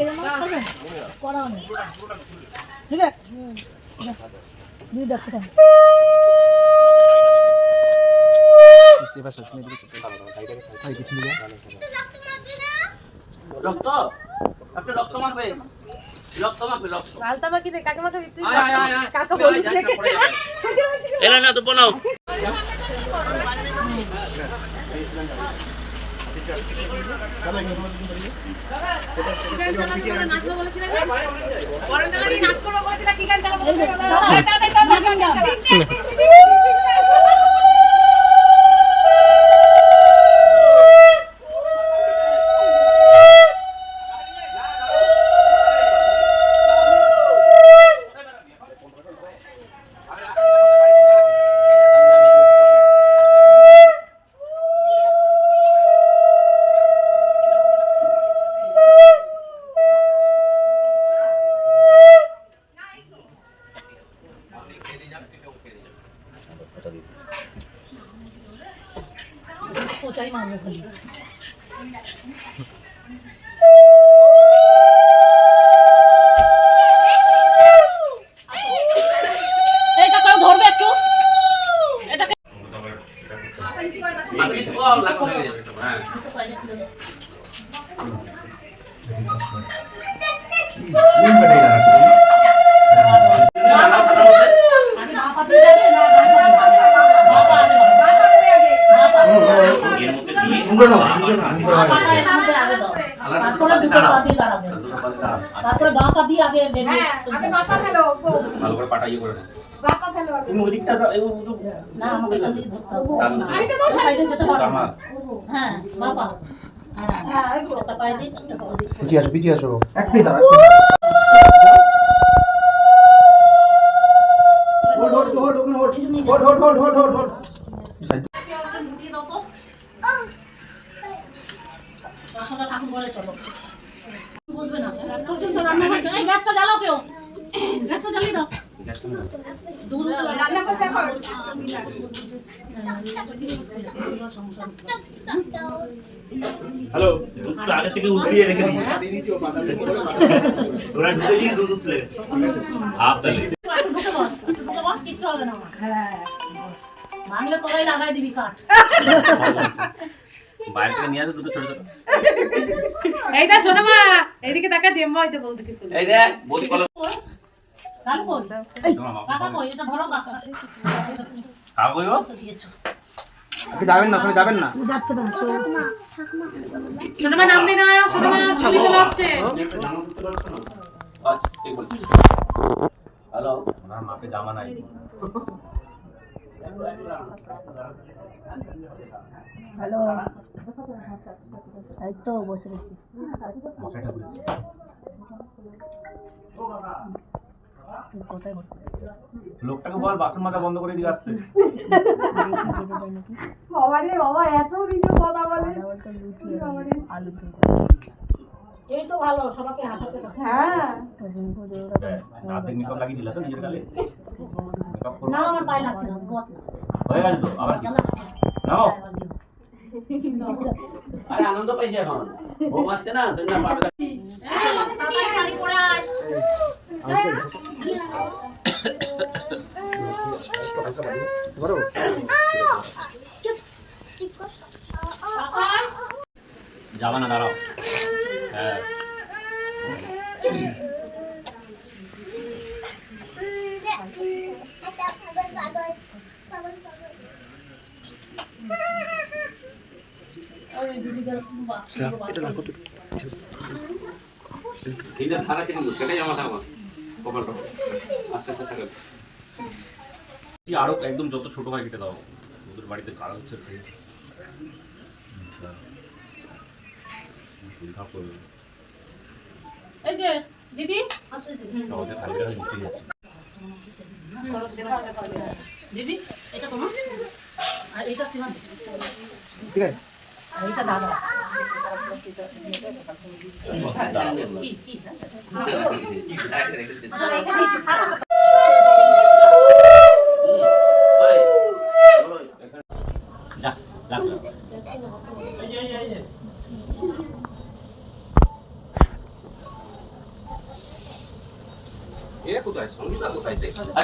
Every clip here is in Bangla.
কেজি মাছ খাবেন করাও নেই দিয়ে যাচ্ছে কেন রক্ত আপনি রক্ত মাখবে রক্ত মাখবে রক্ত আলতা মাখি দে কাকিমা তো। কাকা না। এলা না তো বানাও নাচবো বলেছিলাম বরণ আমি নাচ করব বলেছিলাম কি গান চালাবো? কোচাই মারবে খালি এটা ধরবে একটু। দিয়ে তারপরে দুটো বাঁ পা দিয়ে আগে বেরিয়ে ভালো করে পাটা ইয়ে করে নাও। তুমি ওদিকটা যাও, এই ও- ও- না আমাকে এখান থেকে ধরতে হবে। টান না, দিছে। সাইডে যেতে পারব হ্যাঁ বাঁ পা। হ্যাঁ একটা পায়ে দিয়ে একটা পায়ে দিয়ে। পিছিয়ে আসো পিছিয়ে আসো। এক মিনিট দাঁড়া চলো। বুঝবে না। চল রান্না হচ্ছে এই গ্যাসটা জ্বালাও কেউ। গ্যাসটা জ্বালিয়ে দাও। গ্যাসটা দুধ হ্যালো দুধটা আগে থেকে উতলিয়ে রেখে দিয়েছি। ওরা ঢুকে দিয়ে দুধ উতলে গেছে। হাফ তাহলে ঢুকে বস। ঢুকে বস কিচ্ছু হবে না আমার। বস। তোরাই লাগাই দিবি কাঠ বাইরে থেকে নিয়ে আসো দুটো ছোট ছোট। এই দা শোনো মা এইদিকে তাকা জেম্মা হইতে বলতে কিন্তু এই দেখ বৌদি কলম যাবেন না ওখানে যাবেন না। নামবি না শোনো ছবি চলে আসছে। আচ্ছা ঠিক বলছিস হ্যালো ওনার মাকে জামা নাই। হ্যালো। এই তো বসে বসে? লোকটাকে বল বাসন মাজা বন্ধ করে দিয়ে আসছে। আলু এই তো ভালো সবাইকে হাসাতে মেকআপ লাগিয়ে দিলা তো নিজের গালে। না আমার পায়ে লাগছে না বস না হয়ে গেছে তো আবার কি? কেমন লাগছে নাও আরে আনন্দ পাইছে এখন ঘুম আসছে না পাবে শাড়ি পরা যাবা না দাঁড়াও হ্যাঁ এইটা সারা কিন্তু সেটাই আমার থাকব কপালটা আস্তে আস্তে থাকে কি আরও একদম যত ছোট হয় কেটে দাও ওদের বাড়িতে কারা হচ্ছে এই যে দিদি এটা তোমার? আর এটা ঠিক আছে। আর এটা দাদা কি কি আর এখানে নিচে থাকো যা রাখ এ কোথায় সঙ্গীতা কোথায় দেখ আর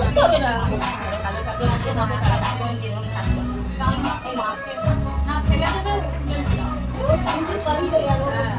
tutup je. Kalau tak tutup, nak tak tutup. Nak tak tutup. Nak tak tutup. Nak